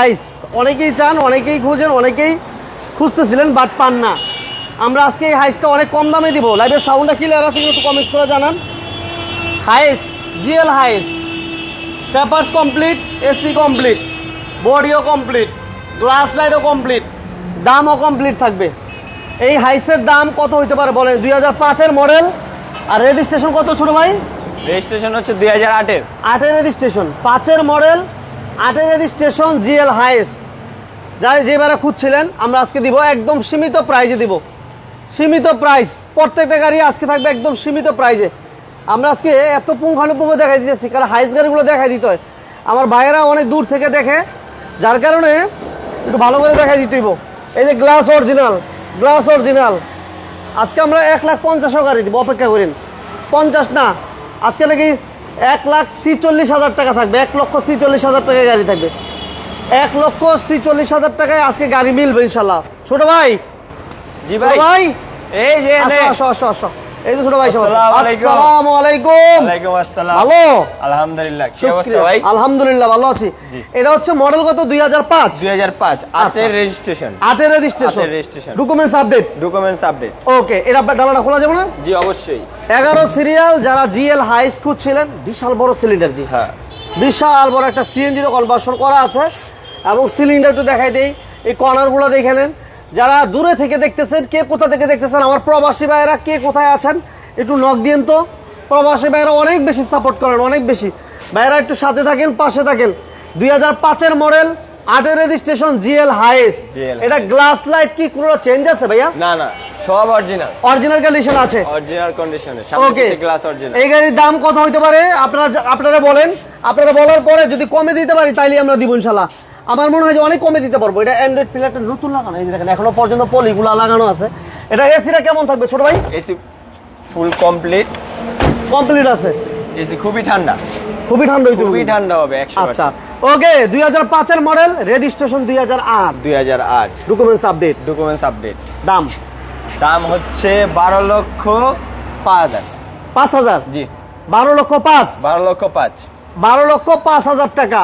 হাইস অনেকেই চান অনেকেই খুঁজেন অনেকেই খুঁজতেছিলেন বাট পান না। আমরা আজকে এই হাইসটা অনেক কম দামে দিব। লাইভের সাউন্ডটা ক্লিয়ার আছে একটু কমেন্টস করে জানান। Hiace GL Hiace papers complete AC complete বডিও complete glass লাইটও কমপ্লিট দামও কমপ্লিট থাকবে। এই হাইসের দাম কত হইতে পারে বলেন? দুই হাজার পাঁচের মডেল আর রেজিস্ট্রেশন কত ছোটো ভাই? রেজিস্ট্রেশন হচ্ছে দুই হাজার আটের। আটের রেজিস্ট্রেশন পাঁচের মডেল আটের রেজিস্ট্রেশন জিএল হাইস। যাই যেবারে খুঁজছিলেন, আমরা আজকে দিব একদম সীমিত প্রাইজে দিব। সীমিত প্রাইস প্রত্যেকটা গাড়ি আজকে থাকবে একদম সীমিত প্রাইজে। আমরা আজকে এত পুঙ্খানুপুঙ্খ দেখাই দিতেছি, কারণ হাইস গাড়িগুলো দেখাই দিতে হয়। আমার ভাইয়েরা অনেক দূর থেকে দেখে, যার কারণে একটু ভালো করে দেখাই দিতেইব এই যে গ্লাস অরিজিনাল গ্লাস অরিজিনাল। আজকে আমরা এক লাখ পঞ্চাশও গাড়ি দিব, অপেক্ষা করেন। পঞ্চাশ না, আজকে নাকি এক লাখ ছিচল্লিশ হাজার টাকা থাকবে এক লক্ষ ছিচল্লিশ হাজার টাকায় গাড়ি থাকবে। এক লক্ষ ছিচল্লিশ হাজার টাকায় আজকে গাড়ি মিলবে ইনশাল্লাহ। ছোট ভাই জি ভাই। ভাই। এই যে আসো। আসো আসো আসো। এই তো ছোট ভাই আসসালামু আলাইকুম। ওয়ালাইকুম আসসালাম। ভালো? আলহামদুলিল্লাহ। কি অবস্থা ভাই? আলহামদুলিল্লাহ ভালো আছি। এটা হচ্ছে মডেল কত? দুই হাজার পাঁচ। দুই হাজার পাঁচ। আচ্ছা। আটের রেজিস্ট্রেশন আটের রেজিস্ট্রেশন আটের registration। Documents update documents update okay এর আপনার ডালাটা খোলা যাবে না? জি অবশ্যই। এগারো সিরিয়াল যারা জিএল হাই স্কুল ছিলেন বিশাল বড় সিলিন্ডার দিয়ে। হ্যাঁ। বিশাল বড় একটা সিএনজি তে কনভার্সন করা আছে। এবং সিলিন্ডার একটু দেখাই দেই। এই কর্নারগুলো দেখে নেন। যারা দূরে থেকে দেখতেছেন কে কোথা থেকে দেখতেছেন? আমার প্রবাসী ভাইয়েরা কে কোথায় আছেন? একটু নক দিন তো। প্রবাসী ভাইয়েরা অনেক বেশি সাপোর্ট করেন অনেক বেশি। ভাইয়েরা একটু সাথে থাকেন পাশে থাকেন। দুই হাজার পাঁচের মডেল আটের রেজিস্ট্রেশন জিএল হাইস এটা গ্লাস লাইট কি? কোনো চেঞ্জ আছে ভাইয়া? না না সব অরিজিনাল অরিজিনাল কন্ডিশন আছে। অরিজিনাল কন্ডিশনে ওকে গ্লাস অরিজিনাল এই গাড়ির দাম কত হইতে পারে? আপনারা আপনারা বলেন। আপনারা বলার পরে যদি কমে দিতে পারি তাইলে আমরা দিব ইনশাল্লাহ। আমার মনে হয় যে অনেক কমে দিতে পারব। এটা অ্যান্ড্রয়েড প্লেয়ারটা নতুন লাগানো। এই যে দেখেন এখনও পর্যন্ত পলিগুলা লাগানো আছে। এটা এসিটা কেমন থাকবে ছোট ভাই? এসি ফুল কমপ্লিট কমপ্লিট আছে? এসি খুবই ঠান্ডা। খুবই ঠান্ডা হইতে খুবই ঠান্ডা হবে আচ্ছা। ওকে দুই হাজার পাঁচের মডেল রেজিস্ট্রেশন দুই হাজার আট। দুই হাজার আট। ডকুমেন্টস আপডেট ডকুমেন্টস আপডেট দাম? দাম হচ্ছে বারো লক্ষ পাঁচ হাজার। পাঁচ হাজার? জি। বারো লক্ষ পাঁচ? বারো লক্ষ পাঁচ। বারো লক্ষ পাঁচ হাজার টাকা।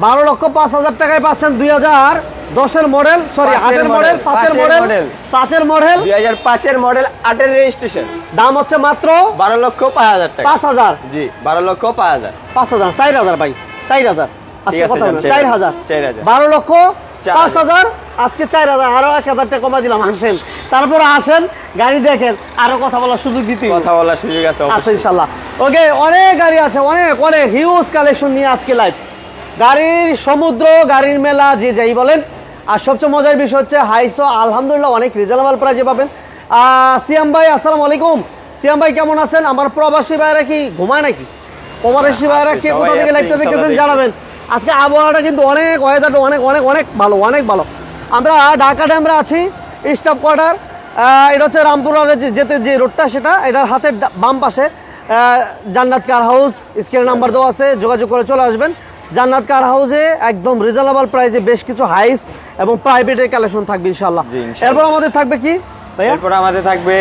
বারো লক্ষ পাঁচ হাজার টাকায় পাচ্ছেন দুই হাজার দশের মডেল সরি আটের মডেল পাঁচের মডেল। পাঁচের মডেল দুই হাজার পাঁচের মডেল আটের রেজিস্ট্রেশন দাম হচ্ছে মাত্র বারো লক্ষ পাঁচ হাজার টাকা। পাঁচ হাজার। জি বারো লক্ষ পাঁচ হাজার। পাঁচ হাজার চার হাজার ভাই চার হাজার। চার হাজার। বারো লক্ষ পাঁচ। হাজার। আজকে চার হাজার আরও এক হাজার টাকা কমা দিলাম আসেন। তারপরে আসেন গাড়ি দেখেন আরও কথা বলার সুযোগ দিতে কথা বলার সুযোগ আছে আছে ইনশাল্লাহ। ওকে অনেক গাড়ি আছে অনেক অনেক হিউজ কালেকশন নিয়ে আজকে লাইভ গাড়ির সমুদ্র গাড়ির মেলা যে যাই বলেন। আর সবচেয়ে মজার বিষয় হচ্ছে হাইসো আলহামদুলিল্লাহ অনেক রিজনেবল প্রাইজে পাবেন। সিয়াম ভাই আসসালামু আলাইকুম। সিয়াম ভাই কেমন আছেন? আমার প্রবাসী ভাইরা কি ঘুমায় নাকি? প্রবাসী ভাইরা কে সবাই কোথা থেকে লাইভটা দেখতেছেন জানাবেন। আজকে আবহাওয়াটা কিন্তু অনেক ওয়েদারটা অনেক অনেক অনেক ভালো অনেক ভালো। আমরা ঢাকা ড্যামরা আছি স্টাফ কোয়ার্টার এটা হচ্ছে রামপুর রোডে যে- যেতে যে রোডটা সেটা এটার হাতের বাম পাশে। জান্নাত কার হাউস স্ক্রিন নাম্বার দেওয়া আছে যোগাযোগ করে চলে আসবেন। জান্নাত কার হাউসে? একদম রিজনেবল প্রাইসে বেশ কিছু হাইস এবং প্রাইভেটের কালেকশন থাকবে ইনশাল্লাহ এরপর আমাদের থাকবে কি এরপর আমাদের থাকবে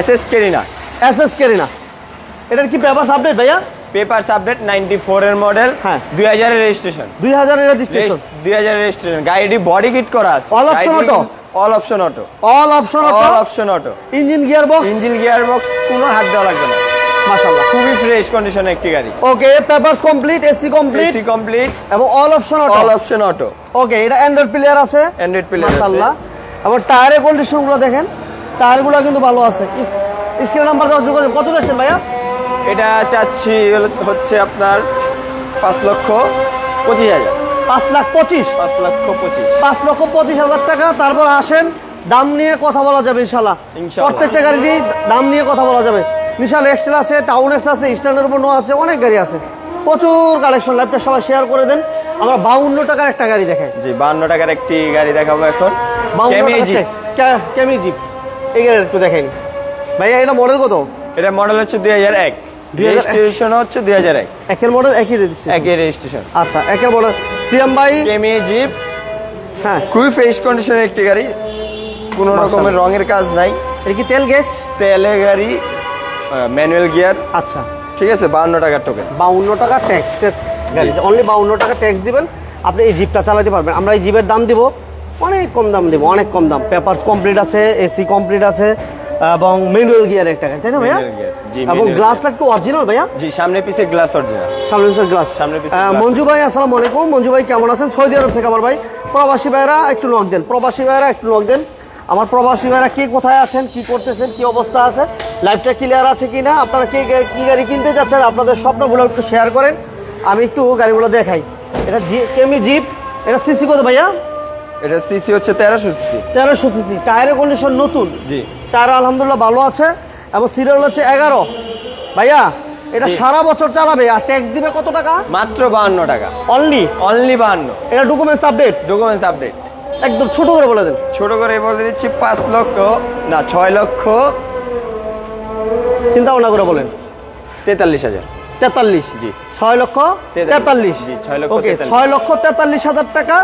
S S Carina S S Carina এটার কি পেপার আপডেট ভাইয়া? পেপার আপডেট নাইনটি ফোর এর মডেল হ্যাঁ। দুই হাজারের রেজিস্ট্রেশন দুই হাজারের রেজিস্ট্রেশন দুই হাজারের রেজিস্ট্রেশন গাড়িটি বডি কিট করা আছে। All option auto? All option auto all option auto all option auto engine gear box engine gear box কোনো হাত দেওয়া লাগবে না। মাশাআল্লাহ। খুবই ফ্রেশ কন্ডিশনে একটি গাড়ি। Okay papers complete AC complete AC complete এবং all option all option auto okay এটা অ্যান্ড্রয়েড প্লেয়ার আছে। অ্যান্ড্রয়েড প্লেয়ার মাশাআল্লাহ। এবং টায়ারের কন্ডিশনগুলো দেখেন। টায়ারগুলো কিন্তু ভালো আছে। স্ক্রিন নাম্বার দেওয়া যোগাযোগ কত যাচ্ছেন ভাইয়া? এটা চাচ্ছি হচ্ছে আপনার পাঁচ লক্ষ পঁচিশ হাজার। পাঁচ লাখ পঁচিশ। পাঁচ লক্ষ পঁচিশ। পাঁচ লক্ষ পঁচিশ হাজার টাকা। তারপর আসেন দাম নিয়ে কথা বলা যাবে ইনশাল্লাহ। প্রত্যেকটা গাড়ি দাম নিয়ে কথা বলা যাবে। বিশাল এক্সট্রা আছে টাউন এক্স আছে স্ট্যান্ডার্ড উপর আছে অনেক গাড়ি আছে। প্রচুর কালেকশন লাইভটা সবাই শেয়ার করে দেন। আমরা বাউন্ন টাকার একটা গাড়ি দেখাই। জি বান্ন টাকার একটি গাড়ি দেখাবো এখন। বাউন্ন কেমি জিপ এই গাড়ি একটু দেখাইনি ভাইয়া এটা মডেল কত? এটা মডেল হচ্ছে দুই হাজার এক। 2001 রেজিস্ট্রেশন হচ্ছে দুই হাজার এক। একের মডেল একই রেজিস্ট্রেশন একই রেজিস্ট্রেশন আচ্ছা একের মডেল সিএম কেমি জিপ হ্যাঁ। খুবই ফ্রেশ কন্ডিশনের একটি গাড়ি। কোনো রকমের রঙের কাজ নাই। এটা কি তেল গ্যাস? তেলে গাড়ি। ম্যানুয়াল গিয়ার আচ্ছা। ঠিক আছে বান্ন টাকার টোকেন বাউন্ন টাকা ট্যাক্সের গাড়ি অনলি বাউন্ন টাকা ট্যাক্স দিবেন আপনি এই জিপটা চালাতে পারবেন। আমরা এই জিপের দাম দিব অনেক কম দাম দিব অনেক কম দাম। পেপারস কমপ্লিট আছে এসি কমপ্লিট আছে এবং ম্যানুয়াল গিয়ার একটা তাই না ভাইয়া? জি, এবং গ্লাস লাইট অরিজিনাল ভাইয়া? জি সামনে পিছে গ্লাস অরিজিনাল সামনে পিছের গ্লাস সামনে পিছে মঞ্জু ভাই আসসালামু আলাইকুম। মঞ্জু ভাই কেমন আছেন? সৌদি আরব থেকে আমার ভাই। প্রবাসী ভাইরা একটু নক দেন। প্রবাসী ভাইরা একটু নক দেন। আমার প্রবাসী ভাইরা কে কোথায় আছেন কি করতেছেন কি অবস্থা আছে? লাইভটা ক্লিয়ার আছে কি না আপনারা কে কে- গাড়ি কিনতে যাচ্ছেন? আপনাদের স্বপ্নগুলো একটু শেয়ার করেন। আমি একটু গাড়িগুলো দেখাই। এটা জি কেমি জিপ এটা সিসি কত ভাইয়া? এটা সিসি হচ্ছে তেরোশো সিসি তেরোশো সিসি টায়ারের কন্ডিশন নতুন? জি। টায়ার আলহামদুলিল্লাহ ভালো আছে। এবং সিরিয়াল হচ্ছে এগারো। ভাইয়া এটা সারা বছর চালাবে। আর ট্যাক্স দিবে কত টাকা? মাত্র বাহান্ন টাকা। অনলি অনলি বাহান্ন। এটা ডকুমেন্টস আপডেট ডকুমেন্টস আপডেট একদম ছোট করে বলে দেন। ছোট করে বলে দিচ্ছি পাঁচ লক্ষ না ছয় লক্ষ চিন্তা ভাবনা করে বলেন। তেতাল্লিশ হাজার। তেতাল্লিশ? জি। ছয় লক্ষ তেতাল্লিশ। জি, ছয় লক্ষ ওকে। ছয় লক্ষ তেতাল্লিশ হাজার টাকা।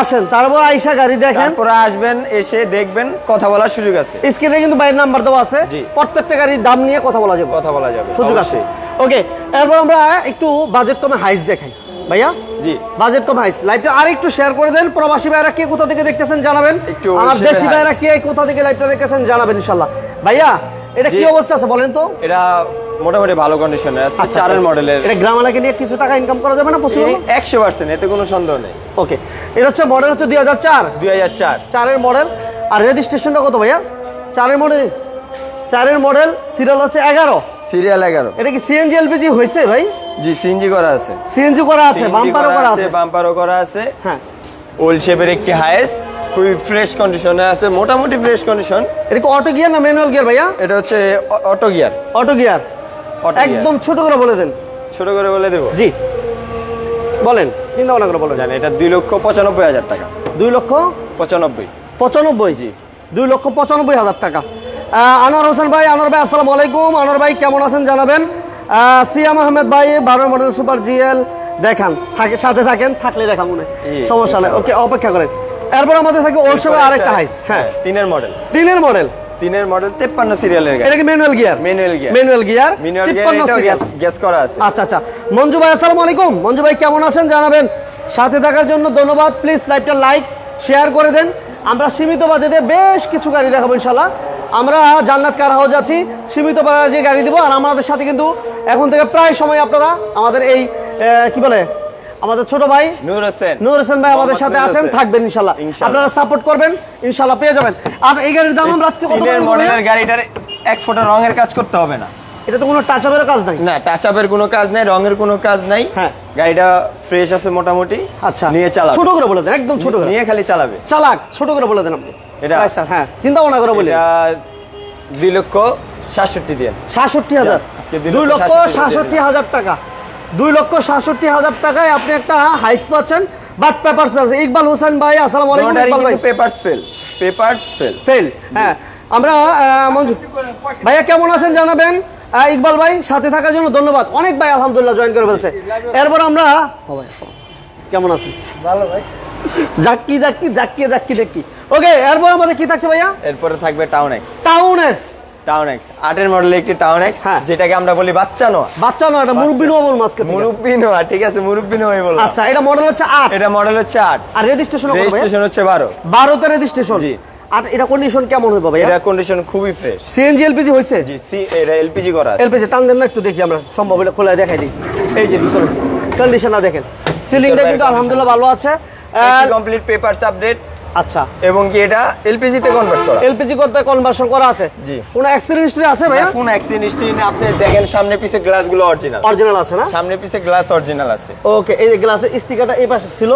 আসেন তারপর আইসা গাড়ি দেখেন। তারপরে আসবেন এসে দেখবেন কথা বলার সুযোগ আছে। স্ক্রিনে কিন্তু বাইরের নাম্বার দেওয়া আছে। প্রত্যেকটা গাড়ির দাম নিয়ে কথা বলা যাবে। কথা বলা যাবে সুযোগ আছে। ওকে এরপর আমরা একটু বাজেট কমে হাইস দেখাই। ভাইয়া? জি। বাজেট কম হাইস লাইভটা আর একটু শেয়ার করে দেন। প্রবাসী ভাইরা কে কোথা থেকে দেখতেছেন জানাবেন। আমার দেশি ভাইরা কে কোথা থেকে লাইভটা দেখতেছেন জানাবেন ইনশাল্লাহ। ভাইয়া এটা কি অবস্থা আছে বলেন তো? এটা মোটামুটি ভালো কন্ডিশনে আছে আচ্ছা, চারের আচ্ছা। মডেলের এটা গ্রাম এলাকা নিয়ে কিছু টাকা ইনকাম করা যাবে না পসিবল একশো পার্সেন্ট এতে কোনো সন্দেহ নেই। ওকে এটা হচ্ছে মডেল হচ্ছে দুই হাজার চার। দুই হাজার চার। চারের মডেল আর রেজিস্ট্রেশনটা কত ভাইয়া? চারের মডেল চারের মডেল সিরিয়াল হচ্ছে এগারো। সিরিয়াল এগারো। এটা কি সিএনজি এলপিজি হয়েছে ভাই? জি সিএনজি করা আছে। সিএনজি করা আছে বাম্পারও করা আছে বাম্পারও করা আছে। হ্যাঁ। ওল্ড শেপের একটি হাইস খুবই ফ্রেশ কন্ডিশনে আছে মোটামুটি ফ্রেশ কন্ডিশন এটা কি অটো গিয়ার না ম্যানুয়াল গিয়ার ভাইয়া? এটা হচ্ছে অটো গিয়ার অটো গিয়ার একদম ছোট করে বলে দেন। ছোট করে বলে দেবো? জি। বলেন চিন্তা ভাবনা করে বলেন। জানি এটা দুই লক্ষ পঁচানব্বই হাজার টাকা। দুই লক্ষ পঁচানব্বই। পঁচানব্বই? জি। দুই লক্ষ পঁচানব্বই হাজার টাকা। আনোয়ার হোসেন ভাই আনোয়ার ভাই আসসালামু আলাইকুম। আনোয়ার ভাই কেমন আছেন জানাবেন? সিয়াম আহমেদ ভাই বারো মডেল সুপার জিএল। দেখান থাকে সাথে থাকেন থাকলে দেখান মনে সমস্যা নেই। ওকে অপেক্ষা করেন। এরপর আমাদের থাকে ওর সঙ্গে আরেকটা হাইস হ্যাঁ। তিনের মডেল তিনের মডেল তিনের মডেল তেপ্পান্ন সিরিয়ালের এটা গাড়ি কি manual gear Manual gear। Manual gear minimum gas gas করা আছে। আচ্ছা আচ্ছা। মঞ্জু ভাই আসসালামু আলাইকুম। মঞ্জু ভাই কেমন আছেন? জানাবেন। সাথে থাকার জন্য ধন্যবাদ। প্লিজ লাইভটা লাইক শেয়ার করে দেন। আমরা সীমিত বাজেটে বেশ কিছু গাড়ি দেখাবো ইনশাল্লাহ আমরা জান্নাত কার হাউস আছি? সীমিত বাজেটে গাড়ি দিব। আর আমাদের সাথে কিন্তু এখন থেকে প্রায় সময় আপনারা আমাদের এই কি বলে আমাদের ছোট ভাই নূর হোসেন। নূর হোসেন ভাই আমাদের সাথে আছেন থাকবেন ইনশাল্লাহ। আপনারা সাপোর্ট করবেন ইনশাল্লাহ পেয়ে যাবেন। আর এই গাড়ির দাম আমরা আজকে কত বলব মডেলের গাড়িটার এক ফোঁটা রঙের কাজ করতে হবে না। এটা তো কোনো টাচ আপের কাজ নাই। না টাচ আপের কোনো কাজ নাই রঙের কোনো কাজ নাই। হ্যাঁ। গাড়িটা ফ্রেশ আছে মোটামুটি। আচ্ছা। নিয়ে চালাবে। ছোট করে বলে দেন একদম ছোট করে। নিয়ে খালি চালাবে। চালাক ছোট করে বলে দেন আপনি। এটা? হ্যাঁ চিন্তা ভাবনা করে বলি। দুই লক্ষ সাতষট্টি দিয়ে। সাতষট্টি হাজার। আজকে দুই দুই লক্ষ লক্ষ 67 সাতষট্টি হাজার টাকা। দুই লক্ষ সাতষট্টি হাজার টাকায় আপনি একটা হাইস পাচ্ছেন বাট পেপারস পাচ্ছেন ইকবাল হোসেন ভাই আসসালামু আলাইকুম ইকবাল ভাই। Papers fail papers fail fail হ্যাঁ। আমরা মঞ্জু ভাইয়া কেমন আছেন জানাবেন? ইকবাল ভাই সাথে থাকার জন্য ধন্যবাদ। অনেক ভাই আলহামদুলিল্লাহ জয়েন করে ফেলছে। এরপর আমরা ভাই, কেমন আছেন? ভালো ভাই। জাক্কি জাক্কি জাক্কি জাক্কি জাক্কি ওকে এরপর আমাদের কি থাকছে ভাইয়া? এরপরে থাকবে Town Ace Town Ace Town Ace আটের মডেল একটি টাউন এক্স হ্যাঁ। যেটাকে আমরা বলি বাচ্চা নোয়া। বাচ্চা নয় এটা মুরব্বী নোয়াবুল মাস্কে মুরব্বি নোয়া ঠিক আছে মুরব্বি নোয়াই বললাম। আচ্ছা এটা মডেল হচ্ছে আট। এটা মডেল হচ্ছে আট। আর রেজিস্ট্রেশন রেজিস্ট্রেশন হচ্ছে বারো। বারোতে রেজিস্ট্রেশন জি। আর এটা কন্ডিশন কেমন ভাই এটা কন্ডিশন খুবই ফ্রেশ সিএনজি এলপিজি জি সি এটা এলপিজি করা আছে। এলপিজি টান দেন না একটু দেখি আমরা। সম্ভব হলে খোলা দেখাই দিই। এই যে ভিতরে। কন্ডিশনটা দেখেন। সিলিংটা কিন্তু আলহামদুলিল্লাহ ভালো আছে। কমপ্লিট। পেপারস আপডেট আচ্ছা। এবং কি এটা এলপিজি তে কনভার্ট করা? এলপিজি করতে কনভার্সন করা আছে? জি। কোনো অ্যাক্সিডেন্ট হিস্ট্রি আছে ভাইয়া? কোন অ্যাক্সিডেন্ট হিস্ট্রি আপনি দেখেন সামনে পিছে গ্লাসগুলো অরিজিনাল অরিজিনাল আছে না? সামনে পিছে গ্লাস অরিজিনাল আছে। ওকে এই গ্লাসের স্টিকারটা এই পাশে ছিল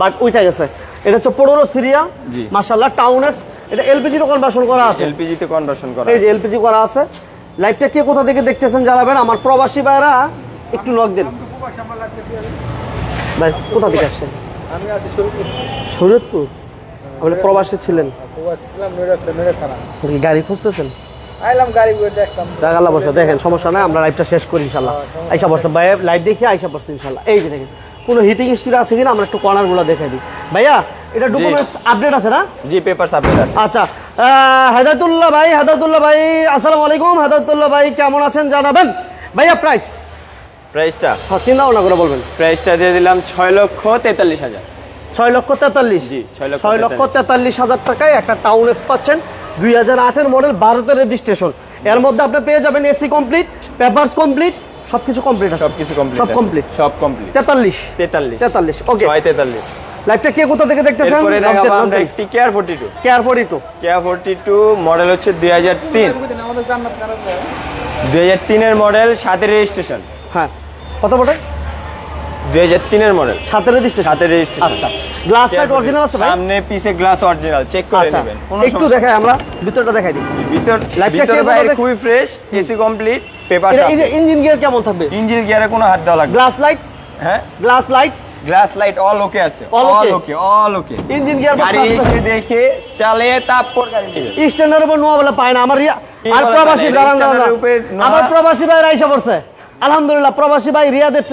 বাট উঠে গেছে। এটা হচ্ছে পনেরো সিরিয়া জি। মাশাল্লাহ টাউন এক্স এটা এলপিজি তো কনভার্সন করা আছে। এলপিজি তে কনভার্সন করা এই যে এলপিজি করা আছে। লাইভটা কে কোথা থেকে দেখতেছেন জানাবেন? আমার প্রবাসী ভাইরা একটু লক দেন। ভাই কোথা থেকে আসছেন? আমি আছি শরীরপুর। শরীয়তপুর আপনি প্রবাসী ছিলেন? গাড়ি খুঁজতেছেন? আইলাম গাড়ি দেখতাম। আল্লাহ বসে দেখেন সমস্যা নাই আমরা লাইভটা শেষ করি ইনশাল্লাহ আইসা পড়ছে ভাই লাইভ দেখি আইসা পড়ছে ইনশাল্লাহ এই যে দেখেন কোনো হিটিং স্টিল আছে কিনা আমরা একটু কর্নারগুলো দেখাই দিই। ভাইয়া এটা ডকুমেন্টস আপডেট আছে না? জি পেপারস আপডেট আছে। আচ্ছা হেদায়তুল্লাহ ভাই হেদায়তুল্লাহ ভাই আসসালামু আলাইকুম হেদায়তুল্লাহ ভাই কেমন আছেন জানাবেন? ভাইয়া প্রাইস প্রাইসটা চিন্তা ভাবনা করে বলবেন। প্রাইসটা দিয়ে দিলাম ছয় লক্ষ তেতাল্লিশ হাজার। ছয় লক্ষ তেতাল্লিশ। জি, ছয় লক্ষ তেতাল্লিশ। হাজার টাকায় একটা টাউন এস পাচ্ছেন। দুই হাজার আটের মডেল ভারতের রেজিস্ট্রেশন এর মধ্যে আপনি পেয়ে যাবেন এসি কমপ্লিট পেপারস কমপ্লিট সবকিছু কমপ্লিট আছে। সব কিছু কমপ্লিট সব কমপ্লিট সব কমপ্লিট তেতাল্লিশ। তেতাল্লিশ। তেতাল্লিশ ওকে ছয় তেতাল্লিশ। লাইভটা কে কোথা থেকে দেখতেছেন? আমরা একটি care forty two care for two care forty two model হচ্ছে দুই হাজার তিন। দুই হাজার তিনের মডেল সাতের রেজিস্ট্রেশন হ্যাঁ। কত বটে? দুই হাজার তিনের মডেল। সাতের রেজিস্ট্রেশন সাতের রেজিস্ট্রেশন আচ্ছা। গ্লাস লাইট অরিজিনাল আছে ভাই? সামনে পিছে গ্লাস অরিজিনাল চেক করে আচ্ছা। নেবেন। একটু দেখাই আমরা ভিতরটা দেখাই দিই। ভিতর কে খুবই fresh AC complete paper engine gear কেমন থাকবে? ইঞ্জিন গিয়ারে কোনো হাত দেওয়া লাগবে গ্লাস লাইট হ্যাঁ? Glass light glass light all okay আছে। All okay all okay engine gear গাড়ি এসে দেখে চালে তারপর গাড়ি নেবে স্ট্যান্ডার উপর নোয়া বলে পায় না। আমার আর প্রবাসী? দাঁড়ান দাঁড়ান আবার প্রবাসী ভাই রাইসা পড়ছে। আলহামদুলিল্লাহ প্রবাসী ভাই রিয়াদের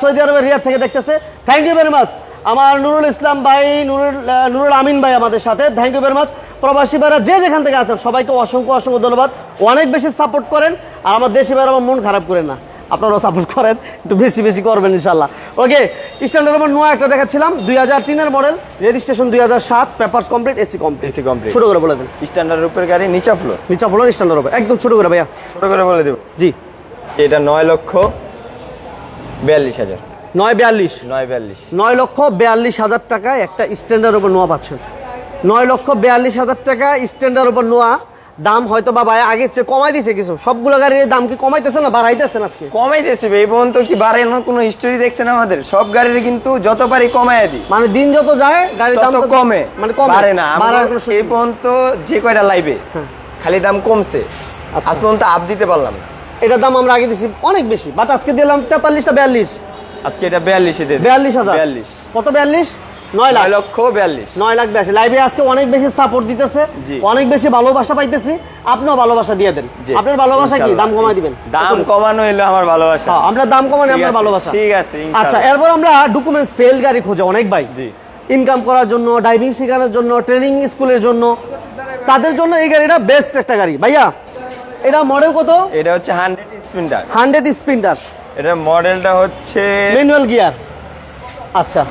সৌদি আরবের রিয়াদ থেকে দেখতেছে। থ্যাংক ইউ ভেরি মাচ আমার নুরুল ইসলাম ভাই নুরুল নুরুল আমিন ভাই আমাদের সাথে। থ্যাংক ইউ ভেরি মাচ প্রবাসী ভাইরা যে যেখান থেকে আছেন সবাইকে অসংখ্য অসংখ্য ধন্যবাদ। অনেক বেশি সাপোর্ট করেন আর আমার দেশি ভাইরা আমার মন খারাপ করেন না। আপনারাও সাপোর্ট করেন একটু বেশি বেশি করবেন ইনশাল্লাহ ওকে স্ট্যান্ডার্ড উপর নোয়া একটা দেখাচ্ছিলাম দুই হাজার তিনের মডেল রেজিস্ট্রেশন দুই হাজার সাত papers complete AC complete AC complete ছোট করে বলে দেন। স্ট্যান্ডার্ড উপরে গাড়ি নিচা ফ্লোর নিচা ফ্লোর স্ট্যান্ডার্ড হবে একদম ছোট করে ভাইয়া। ছোট করে বলে দেবো। জি। এটা নয় লক্ষ বিয়াল্লিশ হাজার। নয় বিয়াল্লিশ। নয় বিয়াল্লিশ। নয় লক্ষ বিয়াল্লিশ হাজার টাকায় একটা স্ট্যান্ডার্ড উপর নোয়া পাচ্ছেন নয় লক্ষ বিয়াল্লিশ হাজার টাকা স্ট্যান্ডার্ড উপর নোয়া। দাম হয়তো বা ভাই আগের চেয়ে কমাই দিয়েছে কিছু। সবগুলো গাড়ির দাম কি কমাইতেছে না বাড়াইতেছেন আজকে? কমাই দিয়েছে এই পর্যন্ত কি বাড়ানোর কোনো হিস্টোরি দেখছেন আমাদের? সব গাড়ির কিন্তু যত পারি কমাই দিই। মানে দিন যত যায় গাড়ির দাম কমে। মানে কমে। বাড়ে না। এই পর্যন্ত যে কয়টা লাইবে হ্যাঁ। খালি দাম কমছে। আচ্ছা। আজ পর্যন্ত আপ দিতে পারলাম না। এটার দাম আমরা আগে দিছি অনেক বেশি বাট আজকে দিলাম তেতাল্লিশটা বিয়াল্লিশ। আজকে এটা বিয়াল্লিশে দিয়ে বিয়াল্লিশ হাজার। বিয়াল্লিশ। কত বিয়াল্লিশ? নয় লাখ। লক্ষ বিয়াল্লিশ। নয় লাখ লাইভে আজকে অনেক বেশি সাপোর্ট দিতেছে অনেক বেশি ভালোবাসা পাইতেছি। আপনিও ভালোবাসা দিয়ে দেন। আপনার ভালোবাসা কি? দাম কমাই দিবেন। দাম কমানো আমার ভালোবাসা। হ্যাঁ, আমরা দাম কমানি আপনার ভালোবাসা। ঠিক আছে, আচ্ছা এরপর আমরা ডকুমেন্টস ফেল গাড়ি খোঁজে অনেক ভাই। জি। ইনকাম করার জন্য ড্রাইভিং শেখানোর জন্য ট্রেনিং স্কুলের জন্য। তাদের জন্য এই গাড়িটা বেস্ট একটা গাড়ি। ভাইয়া এটা মডেল কত? এটা হচ্ছে হান্ড্রেড স্পিন্ডার হান্ড্রেড স্পিন্টার এটা মডেলটা হচ্ছে ম্যানুয়াল গিয়ার আচ্ছা।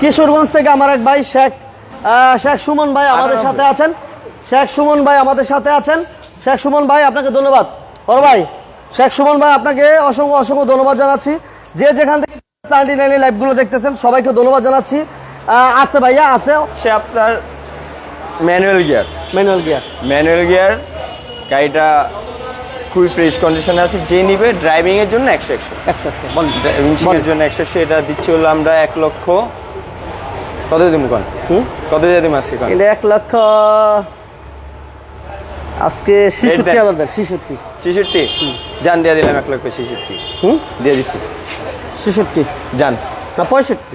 কিশোরগঞ্জ থেকে আমার এক ভাই শেখ শেখ সুমন ভাই আমাদের সাথে আছেন। শেখ সুমন ভাই আমাদের সাথে আছেন। শেখ সুমন ভাই আপনাকে ধন্যবাদ। বড় ভাই শেখ সুমন ভাই আপনাকে অসংখ্য অসংখ্য ধন্যবাদ জানাচ্ছি। যে যেখান থেকে নাইনটি নাইনের লাইভগুলো দেখতেছেন সবাইকে ধন্যবাদ জানাচ্ছি। আছে ভাইয়া আছে। হচ্ছে আপনার manual gear manual gear manual gear গাড়িটা খুবই ফ্রেশ কন্ডিশনে আছে। যে নিবে ড্রাইভিং এর জন্য একশো একশো। একশো এর জন্য একশো একশো এটা দিচ্ছি হলো আমরা এক লক্ষ। কত দিম কোন? কত দিম আজকে কোন? এটা এক লক্ষ আজকে ছিষট্টি দেন ছিষট্টি। ছেষট্টি? যান দিয়ে দিলাম এক লক্ষ ছেষট্টি। হুম? দিয়ে দিচ্ছি। ছেষট্টি। যান না পঁয়ষট্টি।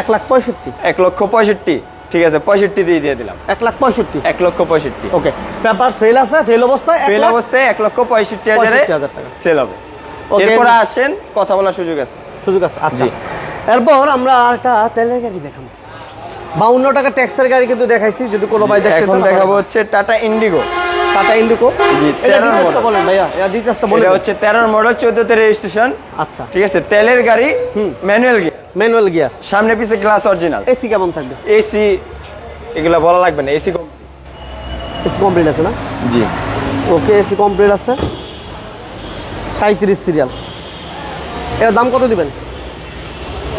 এক লাখ পঁয়ষট্টি। এক লক্ষ পঁয়ষট্টি। ঠিক আছে পঁয়ষট্টি দিয়ে দিয়ে দিলাম। এক লাখ পঁয়ষট্টি। এক লক্ষ পঁয়ষট্টি। ওকে পেপার ফেল আছে ফেল অবস্থায় ফেল অবস্থায় এক লক্ষ পঁয়ষট্টি হাজার 65,000 টাকা। সেল হবে. এরপরে আসেন কথা বলার সুযোগ আছে। সুযোগ আছে আচ্ছা। এরপর আমরা একটা তেলের গাড়ি দেখাবো। বাউন্ন টাকা ট্যাক্সের গাড়ি কিন্তু দেখাইছি যদি কোনো ভাই এখন দেখাবো। হচ্ছে টাটা ইন্ডিগো। টাটা ইন্ডিকো জি, এটা 13 বলেন ভাইয়া বলে এটা হচ্ছে তেরোর মডেল চোদ্দতে রেজিস্ট্রেশন আচ্ছা। ঠিক আছে তেলের গাড়ি ম্যানুয়াল গিয়ার ম্যানুয়াল গিয়ার সামনে পিছে গ্লাস অরিজিনাল এসি কেমন থাকবে? এসি এগুলা বলা লাগবে না এসি এসি কমপ্লিট আছে না? জি। ওকে এসি কমপ্লিট আছে। সাঁত্রিশ সিরিয়াল এর দাম কত দিবেন?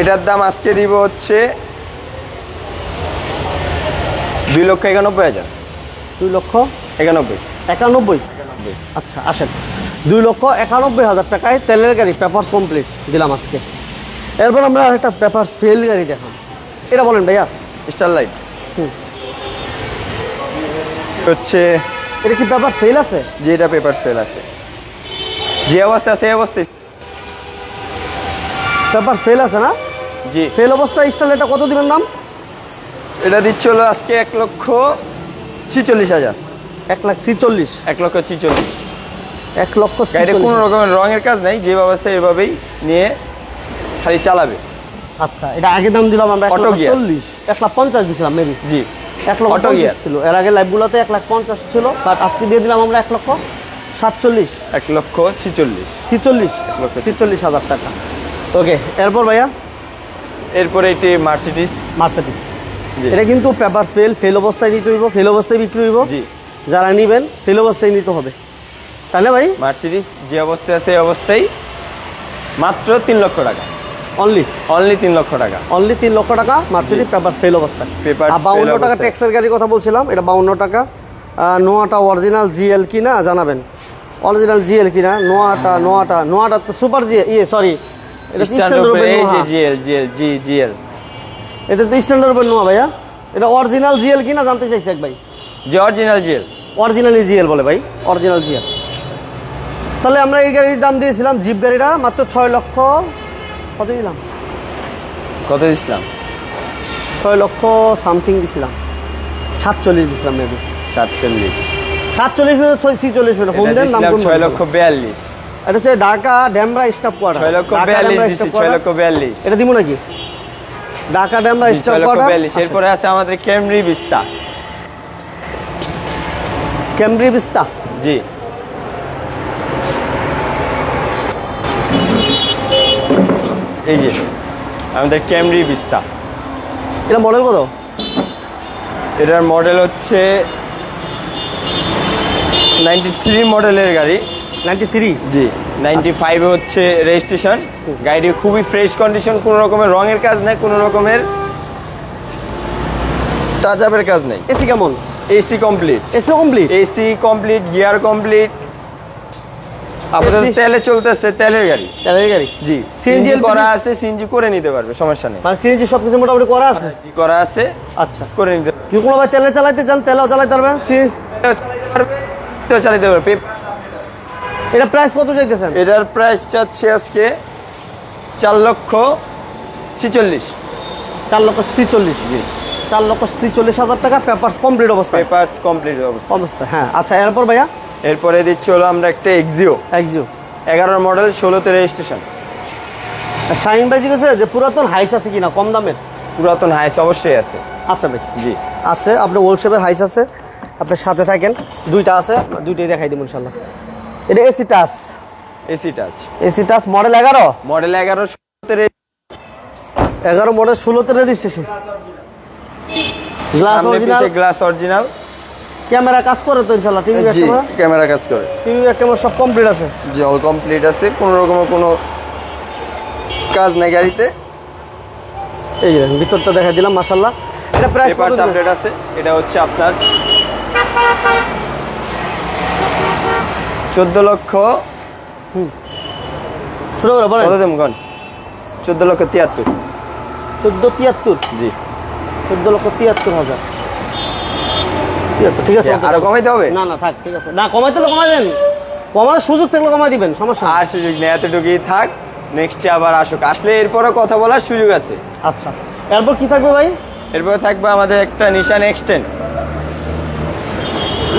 এটার দাম আজকে দিব হচ্ছে দুই লক্ষ একানব্বই হাজার। দুই লক্ষ? একানব্বই। একানব্বই? আচ্ছা আসেন। দুই লক্ষ একানব্বই হাজার টাকায় তেলের গাড়ি পেপারস কমপ্লিট দিলাম আজকে। এরপর আমরা একটা পেপারস ফেল গাড়ি দেখাম এটা বলেন ভাইয়া। Starlight hmm. হচ্ছে এটা কি পেপার ফেল আছে? যে এটা পেপার সেল আছে। যে অবস্থা সেই অবস্থায় পেপার ফেল আছে না? জি। ফেল অবস্থায় স্টল এটা কত দিবেন দাম? এটা দিচ্ছে হলো আজকে এক লক্ষ ছিচল্লিশ হাজার। এক লাখ ছিচল্লিশ। এক লক্ষ ছিচল্লিশ। এক লক্ষ গাড়িতে কোনো রকমের রঙের কাজ নাই যে ব্যবস্থা এভাবেই নিয়ে খালি চালাবে। আচ্ছা এটা আগে দাম দিলাম আমরা এক লক্ষ চল্লিশ। এক লাখ পঞ্চাশ দিছিলাম মেবি জি। এক লক্ষ পঞ্চাশ ছিল। এর আগে লাইভগুলোতে এক লাখ পঞ্চাশ ছিল বাট আজকে দিয়ে দিলাম আমরা এক লক্ষ সাতচল্লিশ। এক লক্ষ ছিচল্লিশ। ছিচল্লিশ। লক্ষ ছিচল্লিশ। হাজার টাকা। ওকে এরপর ভাইয়া? এরপরে এটি মার্সিডিস মার্সিডিস। এটা কিন্তু পেপার ফেল ফেল অবস্থায় নিতে হইব ফেল অবস্থায় বিক্রি হইব। জি। যারা নিবেন ফেল অবস্থায় নিতে হবে। না ভাই? মার্সিডিস যে অবস্থায় আছে অবস্থায় মাত্র তিন লক্ষ টাকা। অনলি অনলি তিন লক্ষ টাকা। অনলি তিন লক্ষ টাকা মার্সিডিস পেপার ফেল অবস্থায়। পেপার বাউন্ন টাকা ট্যাক্সের গাড়ির কথা বলছিলাম এটা বাউন্ন টাকা। নোয়াটা অরিজিনাল জিএল কিনা জানাবেন। অরিজিনাল জিএল কিনা নোয়াটা নোয়াটা নোয়াটা তো সুপার জি ইয়ে sorry GL GL G GL এটা তো স্ট্যান্ডার্ড নোয়া ভাইয়া। এটা অরিজিনাল জিএল কিনা জানতে চাইছি এক ভাই। যে অরিজিনাল জিএল অরিজিনালি জিএল বলে ভাই অরিজিনাল জিএল তাহলে আমরা এই গাড়ির দাম দিয়েছিলাম জিপ গাড়িটা মাত্র ছয় লক্ষ কত দিলাম? কত দিচ্ছিলাম ছয় লক্ষ সামথিং দিছিলাম। সাতচল্লিশ দিছিলাম মেবি সাতচল্লিশ। সাতচল্লিশ মিনিট ছিচল্লিশ মিনিট হোম দেন নাম ছয় লক্ষ বিয়াল্লিশ। এটা হচ্ছে ঢাকা ড্যামরা স্টাফ কোয়ার্টার ছয় লক্ষ বিয়াল্লিশ ছয় লক্ষ বিয়াল্লিশ। এটা দিব নাকি? ঢাকা ড্যামরা স্টাফ কোয়ার্টার বিয়াল্লিশ। এরপরে আছে আমাদের ক্যামরি বিস্তা ক্যামব্রি বিস্তা জি। এই যে আমাদের ক্যামরি বিস্তা এটা মডেল কত? এটার মডেল হচ্ছে নাইনটি থ্রি মডেলের গাড়ি। নাইনটি থ্রি জি নাইনটি ফাইভে হচ্ছে রেজিস্ট্রেশন গাড়ি খুবই ফ্রেশ কন্ডিশন কোনো রকমের রঙের কাজ নেই কোনো রকমের টাচ আপের কাজ নেই। এসি কেমন? AC complete AC complete AC complete gear complete আপাতত AC তেলে চলতেছে তেলের গাড়ি। তেলের গাড়ি? জি। সিএনজি করা আছে সিএনজি করে নিতে পারবে সমস্যা নেই। মানে সিএনজি সব কিছু মোটামুটি করা আছে? জি করা আছে আচ্ছা। করে নিতে যদি কোনো ভাই তেলে চালাইতে চান তেলেও চালাইতে পারবেন? সি- পারবে তো চালাতে পারবে। এটা প্রাইস কত চাইতেছেন? এটার প্রাইস চাচ্ছে আজকে চার লক্ষ ছিচল্লিশ। চার লক্ষ ছিচল্লিশ। চার লক্ষ ছিচল্লিশ হাজার টাকা পেপারস কমপ্লিট অবস্থা পেপার্স কমপ্লিট অবস্থা অবস্থা হ্যাঁ আচ্ছা এরপর ভাইয়া? এরপরে দিচ্ছি হলো আমরা একটা এক্সিও একজিও এগারো মডেল ষোলোতে রেজিস্ট্রেশন শাহিন ভাই জিজ্ঞেসে যে পুরাতন হাইস আছে কিনা কম দামের? পুরাতন হাইস অবশ্যই আছে। আছে ভাই। জি। আছে আপনার ওল্ড শেপের হাইস আছে আপনার সাথে থাকেন দুইটা আছে দুইটাই দেখাই দিব ইনশাল্লাহ এটা AC touch AC touch AC touch model এগারো? মডেল এগারো ষোলোতে এগারো মডেল ষোলোতে registration glass original glass original camera কাজ করে তো টিভি ক্যামেরা ক্যামেরা কাজ করে। টিভি ক্যামেরা সব কমপ্লিট আছে? জি অল কমপ্লিট আছে। কোনো রকমের কোনো কাজ নাই গাড়িতে। এই ভিতরটা দেখা দিলাম মাসাল্লাহ এটা প্রাইস কত আপডেট আছে। এটা হচ্ছে আপনার চোদ্দ লক্ষ ছোট করে বলেন। কত দেব গন চোদ্দ লক্ষ তিয়াত্তর। চোদ্দ তিয়াত্তর? জি। চোদ্দ লক্ষ তিয়াত্তর হাজার। ঠিক আছে আরও কমাইতে হবে? না না থাক ঠিক আছে। না কমাইতে হলে কমাই দেন। সুযোগ থাকলে কমাই দিবেন সমস্যা নেই। আর সুযোগ নেই এতটুকুই থাক। নেক্সটে আবার আসুক। আসলে কথা বলার সুযোগ আছে। আচ্ছা। এরপর কি থাকবে ভাই? এরপর থাকবে আমাদের একটা নিশান এক্সটেন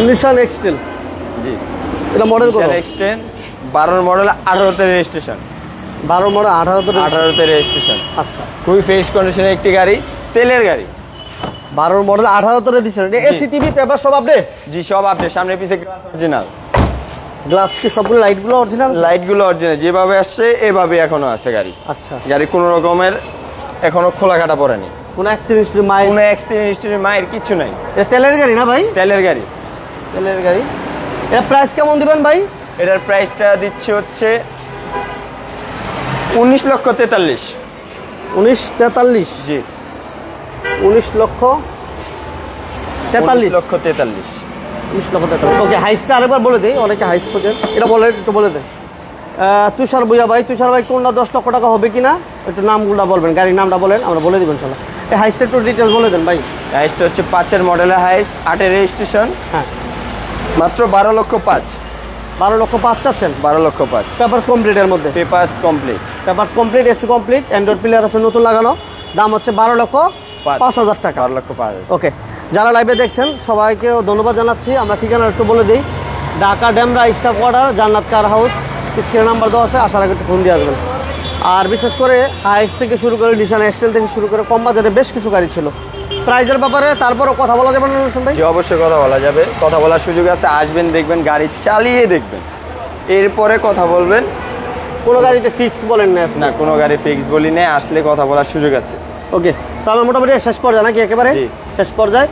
নিশান জি। এটা মডেল কত? এক্সটেন বারোর মডেল রেজিস্ট্রেশন বারো মডেল তো রেজিস্ট্রেশন আচ্ছা। খুবই ফ্রেশ কন্ডিশনের একটি গাড়ি তেলের গাড়ি। বারোর মডেল আঠারো তো রেজিস্ট্রেশন এসি টিভি পেপার সব আপডেট জি সব আপনি সামনে পিছে অরিজিনাল গ্লাস কি সবগুলো লাইটগুলো অরিজিনাল লাইটগুলো অরিজিনাল যেভাবে আসছে এভাবে এখনও আছে গাড়ি। আচ্ছা। গাড়ি কোনো রকমের এখনও খোলা কাটা পড়েনি। কোন অ্যাক্সিডেন্ট মাইল কোনো অ্যাক্সিডেন্ট হিস্ট্রি মায়ের কিছু নাই। এটা তেলের গাড়ি না ভাই? তেলের গাড়ি। তেলের গাড়ি। এটা প্রাইস কেমন দিবেন ভাই? এটার প্রাইসটা দিচ্ছে হচ্ছে উনিশ লক্ষ তেতাল্লিশ। উনিশ তেতাল্লিশ? জি। উনিশ লক্ষ তেতাল্লিশ। লক্ষ তেতাল্লিশ। উনিশ লক্ষ তেতাল্লিশ। ওকে হাইসটা আরেকবার বলে দিই অনেকে হাইস খোঁজেন এটা বলে একটু বলে আহ, তুষার বুয়া ভাই তুষার ভাই কোনটা দশ লক্ষ টাকা হবে কিনা? একটু নামগুলো বলবেন গাড়ির নামটা বলেন আমরা বলে দিবেন চলো এই হাইসটা একটু ডিটেলস বলে দেন ভাই। হাইসটা হচ্ছে পাঁচের মডেলের হাইস আটের রেজিস্ট্রেশন হ্যাঁ। মাত্র বারো লক্ষ পাঁচ। বারো লক্ষ পাঁচ চাচ্ছেন? বারো লক্ষ পাঁচ। পেপার্স কমপ্লিটের মধ্যে। Paper complete papers complete AC complete Android player আছে নতুন লাগানো। দাম হচ্ছে বারো লক্ষ পাঁচ। হাজার টাকা। বারো লক্ষ পাঁচ ওকে যারা লাইভে দেখছেন সবাইকে ধন্যবাদ জানাচ্ছি। আমরা ঠিকানা একটু বলে দিই। ঢাকা ড্যামরা স্টাফ কোয়ার্টার জান্নাত কার হাউস স্ক্রিন নাম্বার দেওয়া আছে আসার আগে একটু ফোন দিয়ে আসবেন। আর বিশেষ করে হাইস থেকে শুরু করে নিশান এক্সটেল থেকে শুরু করে কম বাজারে বেশ কিছু গাড়ি ছিল। প্রাইজের ব্যাপারে তারপরও কথা বলা যাবে না ভাই? যে অবশ্যই কথা বলা যাবে। কথা বলার সুযোগ আছে আসবেন দেখবেন গাড়ি চালিয়ে দেখবেন। এরপরে কথা বলবেন। কোনো গাড়িতে ফিক্স বলেন না না কোনো গাড়ি ফিক্স বলি নেই আসলে কথা বলার সুযোগ আছে। ওকে তো আমরা মোটামুটি শেষ পর্যায়ে নাকি একেবারে? শেষ পর্যায়ে।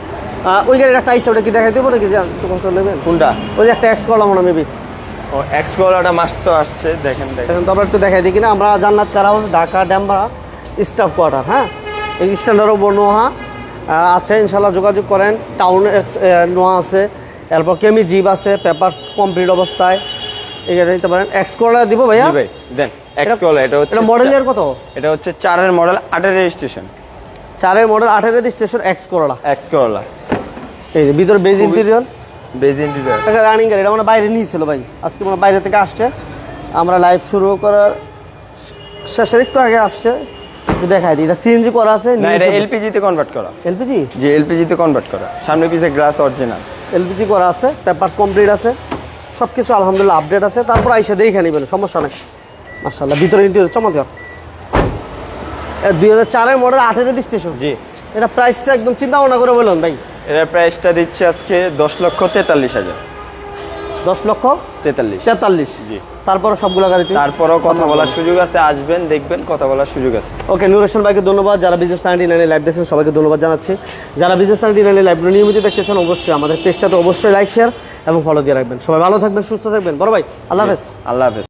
ওই গাড়ির একটা আইসা ওটা কি দেখাই দেবো নাকি নেবেন কোনটা? ওই একটা এক্স করলাম না মেবি ও এক্স কলাটা মাস তো আসছে দেখেন দেখেন। তো আমরা একটু দেখাই দিই কিনা আমরা Jannat car house Dhaka Demra staff quarter হ্যাঁ? এই স্ট্যান্ডার্ডও বর্ণোহা আছে ইনশাল্লাহ যোগাযোগ করেন। টাউন এক্স নোয়া আছে। এরপর কেমি জিপ আছে পেপার কমপ্লিট অবস্থায়। এই গাড়ি নিতে পারেন। এক্স করলা দিব ভাইয়া? ভাই দেন। এক্স কলা এটা হচ্ছে এটা মডেল ইয়ার কত? এটা হচ্ছে চারের মডেল আটের রেজিস্ট্রেশন চারের মডেল আঠেরো স্টেশন এক্স করলা এক্স কলা এই যে ভিতরে beige interior beige interior running গাড়ি এটা আমরা বাইরে নিয়েছিল ভাই। আজকে বাইরে থেকে আসছে। আমরা লাইভ শুরু করার শেষের একটু আগে আসছে। দেখাই দিই। এটা সিএনজি করা আছে না এটা এলপিজি তে কনভার্ট করা। এলপিজি যে এলপিজি তে কনভার্ট করা। সামনে পিছে গ্লাস অরিজিনাল এলপিজি করা আছে পেপারস কমপ্লিট আছে। সব কিছু আলহামদুলিল্লাহ আপডেট আছে। তারপর আইসা দেখে নেবেন সমস্যা নেই। মার্শাল্লাহ ভিতরে ইন্টেরিয়র চমৎকার। দুই হাজার চারের মডেল আঠেরো স্টেশন জি। এটা প্রাইসটা একদম চিন্তা ভাবনা করে বলুন ভাই। এটার প্রাইসটা দিচ্ছে আজকে দশ লক্ষ তেতাল্লিশ হাজার। দশ লক্ষ তেতাল্লিশ। তেতাল্লিশ। জি। তারপরে সবগুলো গাড়িতে তারপরও কথা বলার সুযোগ আছে আসবেন দেখবেন কথা বলার সুযোগ আছে। ওকে নুর হোসেন ভাইকে ধন্যবাদ। যারা বিজনেস নাইনটি নাইনে লাইভ দেখছেন সবাইকে ধন্যবাদ জানাচ্ছি। যারা বিজনেস নাইনটি নাইনে লাইভগুলো নিয়মিত দেখতে চান অবশ্যই আমাদের পেজটাতে অবশ্যই লাইক শেয়ার এবং ফলো দিয়ে রাখবেন। সবাই ভালো থাকবেন সুস্থ থাকবেন। বড় ভাই আল্লাহ হাফেজ। আল্লাহ হাফেজ।